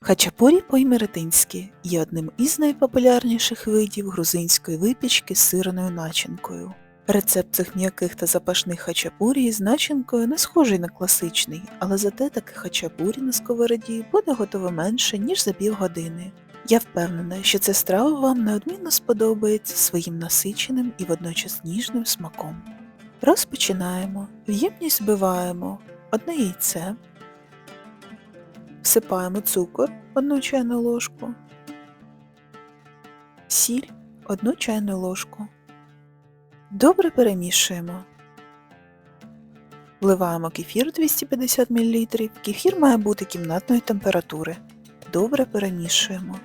Хачапурі по-імеретинськи є одним із найпопулярніших видів грузинської випічки з сирною начинкою. Рецепт цих м'яких та запашних хачапурі з начинкою не схожий на класичний, але зате таке хачапурі на сковороді буде готово менше, ніж за півгодини. Я впевнена, що ця страва вам неодмінно сподобається своїм насиченим і водночас ніжним смаком. Розпочинаємо. В ємність збиваємо одне яйце, всипаємо цукор 1 чайну ложку, сіль 1 чайну ложку. Добре перемішуємо. Вливаємо кефір 250 мл. Кефір має бути кімнатної температури. Добре перемішуємо.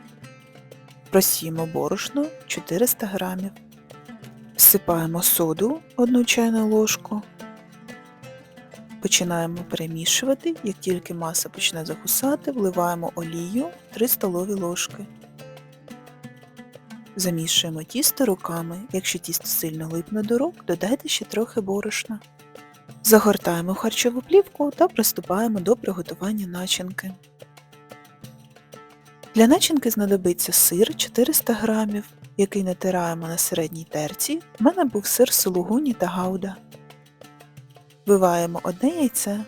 Просіємо борошно 400 г. Всипаємо соду 1 чайну ложку. Починаємо перемішувати, як тільки маса почне закусати, вливаємо олію 3 столові ложки. Замішуємо тісто руками. Якщо тісто сильно липне до рук, додайте ще трохи борошна. Загортаємо харчову плівку та приступаємо до приготування начинки. Для начинки знадобиться сир 400 г, який натираємо на середній терці. У мене був сир сулугуні та гауда. Виваємо одне яйце,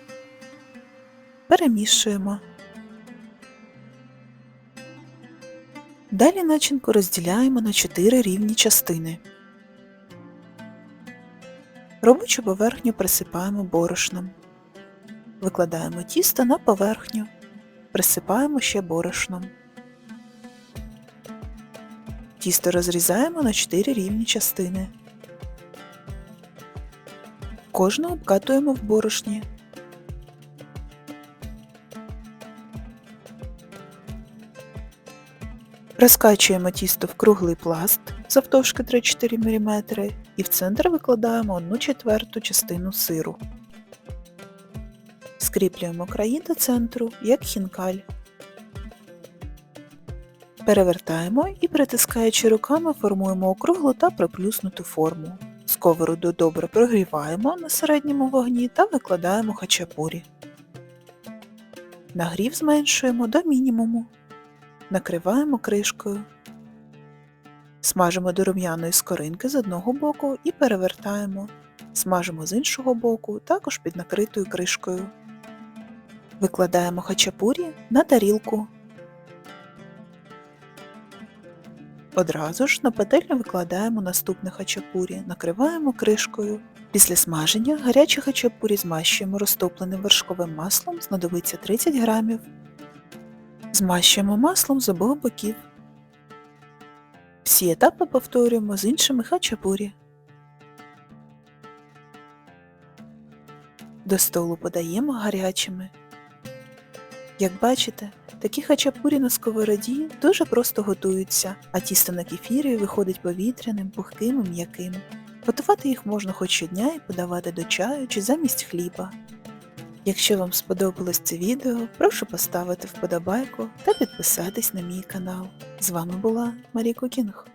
перемішуємо. Далі начинку розділяємо на 4 рівні частини. Робочу поверхню присипаємо борошном. Викладаємо тісто на поверхню, присипаємо ще борошном. Тісто розрізаємо на 4 рівні частини. Кожну обкатуємо в борошні. Розкачуємо тісто в круглий пласт завтовшки 3-4 мм і в центр викладаємо 1 четверту частину сиру. Скріплюємо краї до центру, як хінкаль. Перевертаємо і, притискаючи руками, формуємо округлу та приплюснуту форму. Сковороду добре прогріваємо на середньому вогні та викладаємо хачапурі. Нагрів зменшуємо до мінімуму. Накриваємо кришкою. Смажимо до рум'яної скоринки з одного боку і перевертаємо. Смажимо з іншого боку, також під накритою кришкою. Викладаємо хачапурі на тарілку. Одразу ж на пательню викладаємо наступне хачапурі, накриваємо кришкою. Після смаження гарячі хачапурі змащуємо розтопленим вершковим маслом, знадобиться 30 грамів. Змащуємо маслом з обох боків. Всі етапи повторюємо з іншими хачапурі. До столу подаємо гарячими. Як бачите, такі хачапурі на сковороді дуже просто готуються, а тісто на кефірі виходить повітряним, пухким і м'яким. Готувати їх можна хоч щодня і подавати до чаю чи замість хліба. Якщо вам сподобалось це відео, прошу поставити вподобайку та підписатись на мій канал. З вами була Марія Кукінг.